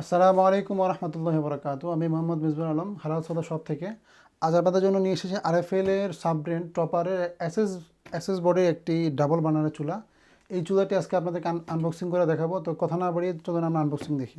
আসসালামু আলাইকুম রহমতুল্লাহ বরকাত আমি মোহাম্মদ মিজবুল আলম, হালাল সদা শপ থেকে। আজ জন্য নিয়ে এসেছি আরএফএল এর সাব ব্র্যান্ড টপারের এসএস এসএস বোর্ডের একটি ডাবল বানানোর চুলা। এই চুলাটি আজকে আপনাদেরকে আনবক্সিং করে দেখাবো। তো কথা না বাড়িয়ে চলুন আমরা আনবক্সিং দেখি।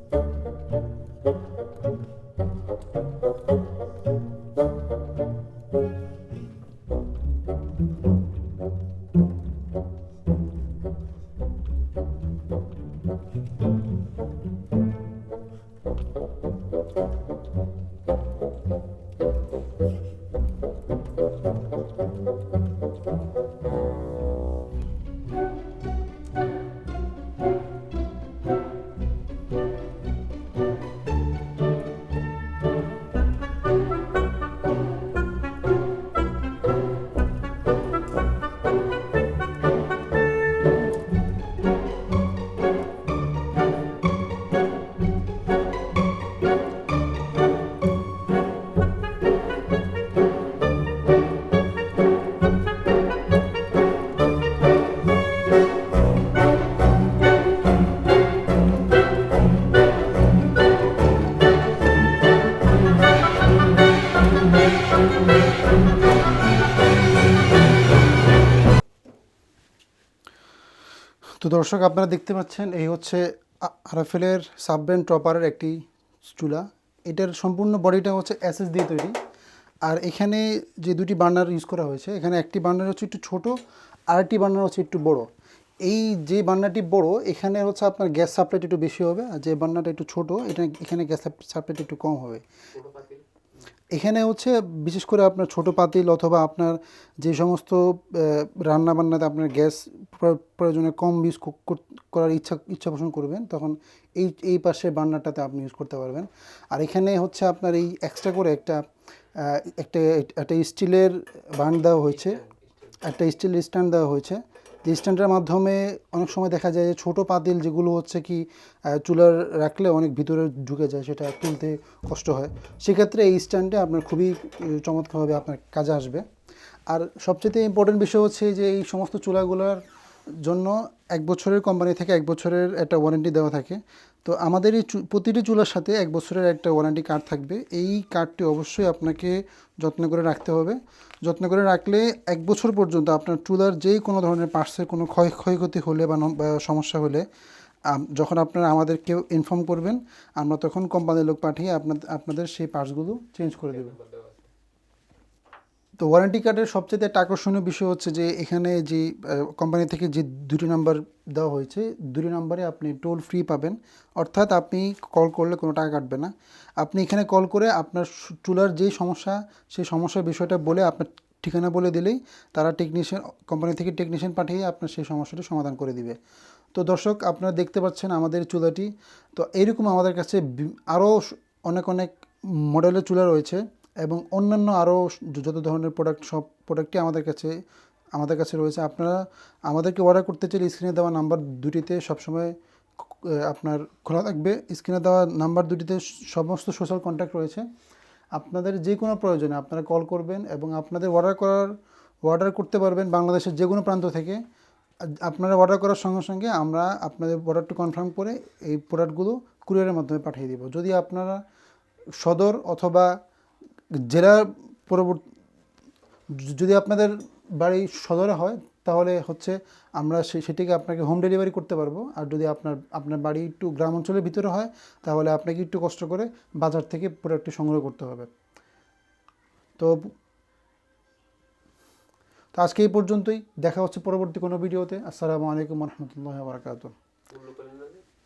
তো দর্শক, আপনারা দেখতে পাচ্ছেন, এই হচ্ছে আরএফএলের সাব ব্র্যান্ড টপারের একটি চুলা। এটার সম্পূর্ণ বডিটা হচ্ছে এসএস দিয়ে তৈরি। আর এখানে যে দুটি বার্নার ইউজ করা হয়েছে, এখানে একটি বার্নার হচ্ছে একটু ছোট আর একটি বার্নার হচ্ছে একটু বড়। এই যে বার্নারটি বড়, এখানে হচ্ছে আপনার গ্যাস সাপ্লাইটা একটু বেশি হবে, আর যে বান্নাটা একটু ছোট, এটা এখানে গ্যাস সাপ্লাইটা একটু কম হবে। এখানে হচ্ছে বিশেষ করে আপনার ছোট পাতিল অথবা আপনার যে সমস্ত রান্না বান্নাতে আপনার গ্যাস প্রয়োজনে কম ইউজ করার ইচ্ছা ইচ্ছা পোষণ করবেন, তখন এই এই পাশে বার্নারটাতে আপনি ইউজ করতে পারবেন। আর এখানে হচ্ছে আপনার এই এক্সট্রা করে একটা একটা একটা স্টিলের বার্ন দেওয়া হয়েছে, একটা স্টিলের স্ট্যান্ড দেওয়া হয়েছে। স্ট্যান্ডের মাধ্যমে অনেক সময় দেখা যায় যে ছোটো পাতিল যেগুলো হচ্ছে কি চুলার রাখলে অনেক ভিতরে ঢুকে যায়, সেটা তুলতে কষ্ট হয়। সেক্ষেত্রে এই স্ট্যান্ডে আপনার খুবই চমৎকারভাবে আপনার কাজে আসবে। আর সবচেয়ে ইম্পর্টেন্ট বিষয় হচ্ছে যে এই সমস্ত চুলাগুলোর জন্য এক বছরের কোম্পানি থেকে এক বছরের একটা ওয়ারেন্টি দেওয়া থাকে। তো আমাদের এই প্রতিটি চুলার সাথে এক বছরের একটা ওয়ারেন্টি কার্ড থাকবে। এই কার্ডটি অবশ্যই আপনাকে যত্ন করে রাখতে হবে। যত্ন করে রাখলে এক বছর পর্যন্ত আপনার চুলার যেই কোনো ধরনের পার্টসের কোনো ক্ষয়, ক্ষয়ক্ষতি হলে বা সমস্যা হলে যখন আপনারা আমাদেরকে ইনফর্ম করবেন, আমরা তখন কোম্পানির লোক পাঠিয়ে আপনাদের আপনাদের সেই পার্টসগুলো চেঞ্জ করে দেবো। তো ওয়ারেন্টি কার্ডের সবচেয়ে আকর্ষণীয় বিষয় হচ্ছে যে এখানে যে কোম্পানি থেকে যে দুটি নাম্বার দেওয়া হয়েছে, দুটি নাম্বারে আপনি টোল ফ্রি পাবেন। অর্থাৎ আপনি কল করলে কোনো টাকা কাটবে না। আপনি এখানে কল করে আপনার চুলার যেই সমস্যা, সেই সমস্যার বিষয়টা বলে আপনার ঠিকানা বলে দিলেই তারা টেকনিশিয়ান কোম্পানি থেকে টেকনিশিয়ান পাঠিয়ে আপনার সেই সমস্যাটি সমাধান করে দিবে। তো দর্শক, আপনারা দেখতে পাচ্ছেন আমাদের চুলাটি। তো এইরকম আমাদের কাছে আরও অনেক অনেক মডেলের চুলা রয়েছে। এবং অন্যান্য আরও যত ধরনের প্রোডাক্ট সব প্রোডাক্টই আমাদের কাছে আমাদের কাছে রয়েছে। আপনারা আমাদেরকে অর্ডার করতে চাইলে স্ক্রিনে দেওয়া নাম্বার দুটিতে সবসময় আপনার খোলা থাকবে। স্ক্রিনে দেওয়া নাম্বার দুটিতে সমস্ত সোশ্যাল কন্ট্যাক্ট রয়েছে। আপনাদের যে কোনো প্রয়োজনে আপনারা কল করবেন এবং আপনাদের অর্ডার করার অর্ডার করতে পারবেন বাংলাদেশের যে কোনো প্রান্ত থেকে। আপনারা অর্ডার করার সঙ্গে সঙ্গে আমরা আপনাদের অর্ডারটি কনফার্ম করে এই প্রোডাক্টগুলো কুরিয়ারের মাধ্যমে পাঠিয়ে দেবো। যদি আপনারা সদর অথবা জেলা পরবর্তী, যদি আপনাদের বাড়ি সদরে হয়, তাহলে হচ্ছে আমরা সেটিকে আপনাকে হোম ডেলিভারি করতে পারব। আর যদি আপনার আপনার বাড়ি একটু গ্রাম অঞ্চলের ভিতরে হয়, তাহলে আপনাকে একটু কষ্ট করে বাজার থেকে প্রোডাক্টটি সংগ্রহ করতে হবে। তো তো আজকে এই পর্যন্তই। দেখা হচ্ছে পরবর্তী কোনো ভিডিওতে। আসসালামু আলাইকুম রহমতুল্লাহ বারকাত